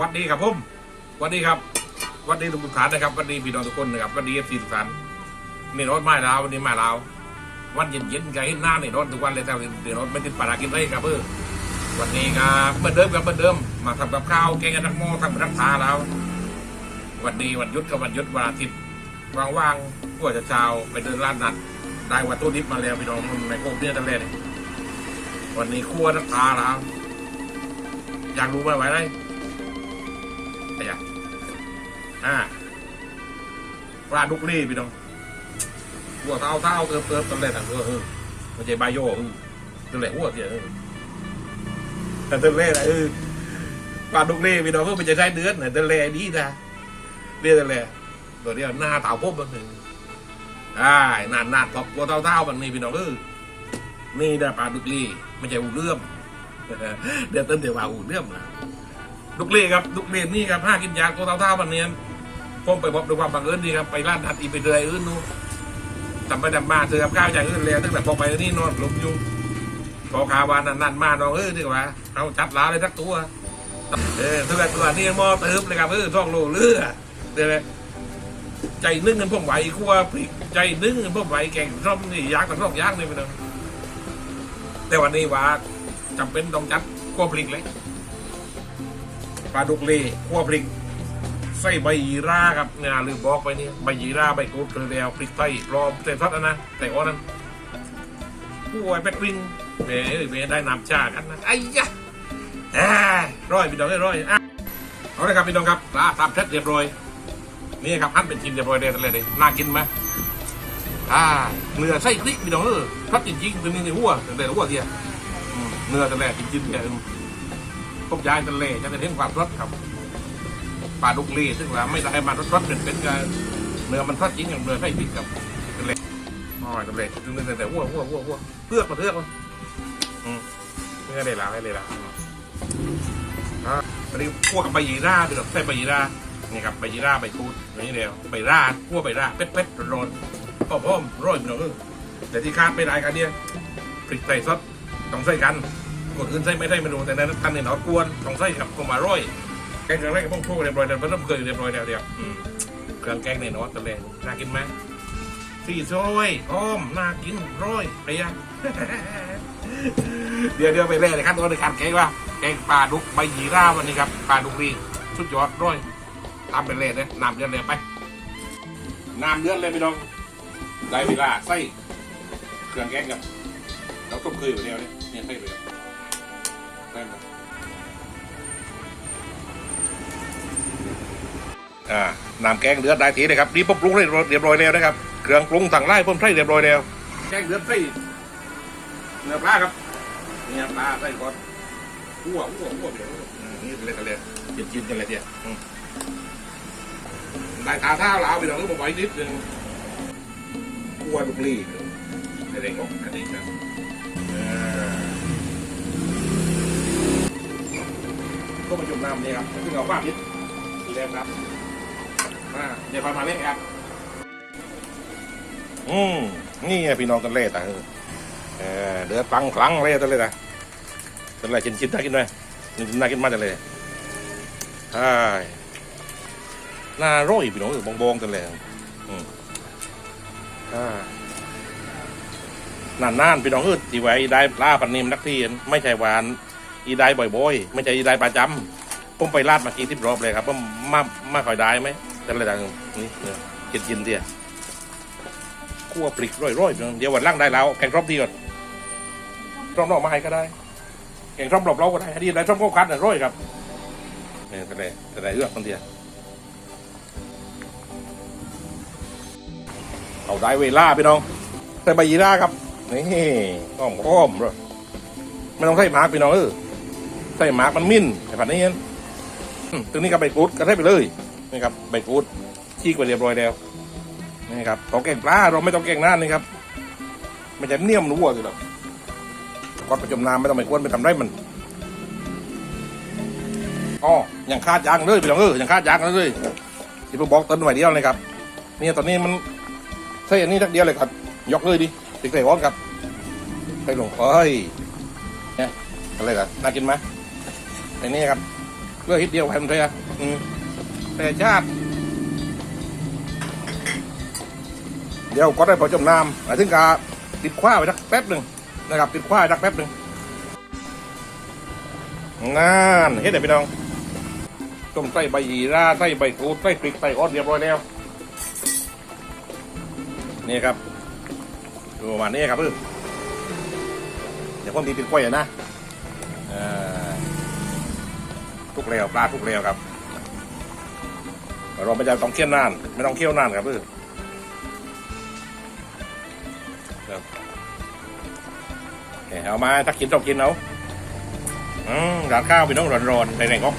วัดดีครับผมวัดดีครับวัดดีทุกท่านนะครับวัดดีพี่น้องทุกคนนะครับวัดดีเอฟซีทุกท่านนี่รถไม่ลาววันนี้มาลาววันเย็นๆก็เห็นหน้านี่รถทุกวันเลยแต่เดี๋ยวรถไม่ติดปารากินเลยครับเออวันนี้ก็เหมือนเดิมครับเหมือนเดิมมาทำกับข้าวแกงกันนักโมทำกับนักทาแล้ว วันนี้วันยุดกับวันยุดวันอาทิตย์ว่างๆก็จะเช้าไปเดินร้านนัดได้วัตถุดิบมาแล้วพี่น้องในโคกเนี่ยตั้งแต่เนี่ยวันนี้ครัวนักทาแล้วอยากรู้ไหมไว้ไรไอ้ยะอ่าปลาดุกลี่พี่น้องหัวเท้าเท้าเติมเติมตั้งแต่ตั้งตัวเออมันจะใบโย่เออตั้งแต่หัวเสียเออแต่ตั้งแต่เออปลาดุกลี่พี่น้องเออมันจะได้เดือนแต่ตั้งแต่ดีนะเรียกตั้งแต่ตัวเดียวหน้าเต่าพบมันหนึ่งอ่านานนานตบหัวเท้าเท้ามันนี่พี่น้องเออนี่นะปลาดุกลี่ไม่ใช่หูเลื่อมเดี๋ยวเต้นเดี๋ยวว่าหูเลื่อมนะ ลูกเล่ครับลูกเล่นี่ครับห้ากินยาตัวเท่าๆวันนี้ผมไปพบด้วยความบังเอิญดีครับไปร้านทัดอีไปเดือยอื่นนู้นทำไปทำมาเจอกับข้าวอย่างอื่นเลยตั้งแต่พอไปนี่นอนหลบอยู่พอคาวานันนันมาน้องเออดีกว่าเอาจัดลาเลยสักตัวเออตัวตัวนี้มอเติมเลยครับเออท่องโลเลือเดี๋ยวเลยใจนึ่งกันพวกไหวคั่วพริกใจนึ่งกันพวกไหวแกงส้มนี่ยากกับส้มยากนี่ไปเลยแต่วันนี้ว่าจำเป็นต้องจัดคั่วพริกเลย ปลาดุกเล่ขั่วพริกใส่ใบยีราครับเนี่ยลืมบอกไปเนี่ยใบยีราใบกรูดเกลือแดวพริกไทยปลอมแต่ทอดนะนะแต่อ้อนั้นผู้ไอ้แป๊กริงเม่เม่ได้น้ำชากันนะไอ้ยะแอ่ร้อยพี่น้องเอ้ร้อยเอาละครับพี่น้องครับปลาตามเท็ดเรียบร้อยนี่ครับหั่นเป็นชิ้นเรียบร้อยเลยทะเลเลยน่ากินไหมอ่าเนื้อไส้พริกพี่น้องเออทอดจริงๆตัวนี้ในหัวแต่หัวเทียเนื้อทะเลจริงๆเนี่ย พวกยายทะเลจะได้เห็นความรสครับปลาดุกลีซึ่งว่าไม่ได้ให้มันรสเป็นเป็นกันเนื้อมันทอดจริงอย่างเนื้อไส้พริกกับทะเลน้อยทะเลจึงแต่แต่หัวหัวหัวหัวเพือกมาเพือกมันอืมเนื้อได้ละได้เลยละอ่าอันนี้พวกกับใบยีราเป็นแบบใส่ใบยีรานี่ครับใบยีราใบคูดอย่างนี้เดียวใบราพวกใบราเป็ดเป็ดร้อนๆพ่อพ่อมร้อยเนาะแต่ที่คาดไม่ได้กันเนี่ยพริกใส่ซอสต้องใส่กัน คนอื่นใส่ไม่ได้ไม่รู้แต่ในนั้นท่านเนี่ยเรากวนต้องใส่กับกมารอยแกงเครื่องแรกก็ต้องพูดเรียบร้อยแล้วต้องเคยเรียบร้อยแล้วเดียวเครื่องแกงเนี่ยเนาะตะเลงน่ากินไหมสี่ซอยอ้อมน่ากินร้อยไปยังเดี๋ยวเดี๋ยวไปเล่เลยครับตัวในการแกงว่าแกงปลาดุกใบยีราวันนี้ครับปลาดุกรีสุดยอดร้อยตามไปเล่เลยน้ำเดือดเลยไปน้ำเดือดเลยพี่น้องได้เวลาใส่เครื่องแกงกับเราต้มเคยอยู่แล้วเนี่ยเนี่ยใส่เลย ได้ไหมอ่าน้ำแกงเดือดได้ทีเลยครับนี่ผมปรุงเรียบร้อยเรียบร้อยแล้วนะครับ เครื่องปรุงสั่งไล่ผมใส่เรียบร้อยแล้ว แกงเดือดใส่เนื้อปลาครับเนี่ยปลาใส่ก่อนอ้วอ้วอ้วเดี๋ยวอืมนี่เลยกันเลยเย็นกินกันเลยเดียวอืมได้ตาเท้าลาวไปหน่อยก็บอกไว้นิดนึงอ้วลูกลี่อะไรก็อันนี้ครับ ก็มาจุ่มน้ำนี่ครับซึ่งเอาฟ้าพิษสีแดงครับมาเดี๋ยวพามาเล่นครับ อืมนี่ไงพี่น้องตะเล่ตาเออเออเดือดปังคลังเลยตะเล่ตาตะเล่ชิ้นชิ้นน่ากินไหมนี่น่ากินมากตะเล่ใช่น่าร่อยพี่น้องเออบองบองตะเล่อืมอ่านานๆพี่น้องเออที่ไว้ได้ปลาปันนิมนักที่ไม่ใช่หวาน อีได้บ่อยๆ ไม่ใช่อีได้ประจำผมไปลาดมากี่ทิบรอบเลยครับผมมามาคอยได้ไหมแต่ละดังนี่เนี่ยกินกินเดียคั่วปลิกร่อยๆเดี๋ยววันล่างได้แล้วแกงครอบดีก่อนครอบนอกมาให้ก็ได้แกงครอบรอบเราก็ได้ดีได้ครอบก็คัดน่ะร่อยครับนี่แต่ละแต่ละเอื้อกคนเดียวเอาได้เวลาพี่น้องใส่ใบยีราครับนี่อ้อมอ้อมๆเลยไม่ต้องใส่หมากพี่น้องเออ ใส่หมากมันมิ้นไอ้ผัดนี้เองอืมตรงนี้ก็ใบกรูดก็ใส่ไปเลยนี่ครับใบกรูดชี้ไปเรียบร้อยแล้วนี่ครับของแกงปลาเราไม่ต้องแกงน้านี่ครับไม่จะเนี่ยมรู้ว่าสิหรอกก่อนประจมน้ำไม่ต้องไปกวนไปทำไรมันอ๋อยังคาดยางเลยพี่น้องเออยังคาดยางเลยที่ผมบอกต้นหน่วยเดียวเลยครับนี่ตอนนี้มันใส่อันนี้ทักเดียวเลยครับ ยกเลยดิติดใส่ร้อนครับใส่ลงไปเนี่ยอะไรกันน่ากินไหม ไอ้นี่ครับเลือกฮิตเดียวให้มันเลยอะอืมแต่ชาติ เดี๋ยวก็ได้พอจมน้ำหมายถึงกาติดคว้าไปสักแป๊บหนึ่งนะครับ ติดคว้าไปสักแป๊บหนึ่งงานเฮ็ดไหนพี่น้องต้มไส้ใบยีราไส้ใบกูดไส้พริกไส้ออสเรียบร้อยแล้วนี่ครับดูประมาณนี้ครับเพื่อนเดี๋ยวผมดีติดกล้วยนะอ่อ ทุกแล้วปลาทุกแล้วครับเราไม่จะต้องเคี่ยวนาน ไม่ต้องเคี่ยวนานครับเพื่อนเอ้ยเอามาถ้ากินต้องกินเอาอืมราดข้าวพี่น้องร้อนๆในแรงก็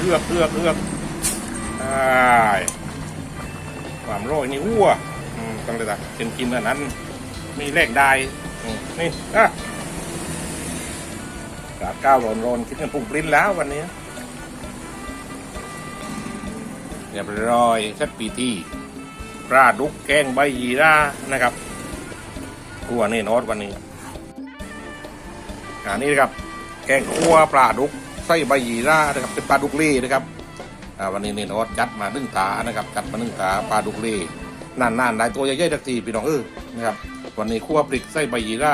เลือกเลือกเลือกใช่ความโรยนี่อ้วอืมต้องเลยจ้ะกินกินอันนั้น มีแรกได้นี่อะ ราดข้าวร้อนๆคิดกันปรุงปริ้นแล้ววันนี้เรียบร้อยสักปีที่ปลาดุกแกงใบยีรานะครับขัวนี่นอดวันนี้อันนี้นะครับ แกงขัวปลาดุกไส้ใบยีรานะครับเป็นปลาดุกเล่นะครับวันนี้นี่นอดจัดมานึ่งตานะครับจัดมานึ่งตาปลาดุกเล่นานๆหลายตัวใหญ่ๆทักทีพี่น้องเออนะครับ วันนี้ขัวปลิกไส้ใบยีรา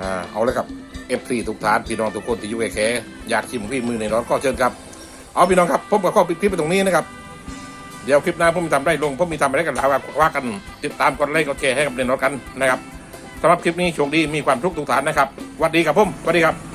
อ่าเอาเลยครับ เอฟซีทุกท่านพี่น้องทุกคนที่อยู่แค่อยากชิมพี่มือในนอนก็เชิญครับ เอาพี่น้องครับพบกับข้อคลิปไปตรงนี้นะครับ เดี๋ยวคลิปหน้าผมมีทำได้ลงผมมีทำอะไรกันแล้วว่ากันติดตามกดไลค์กดแชร์ให้กับเรนรถกันนะครับสำหรับคลิปนี้โชคดีมีความทุกข์ทุกฐานนะครับสวัสดีครับผมสวัสดีครับ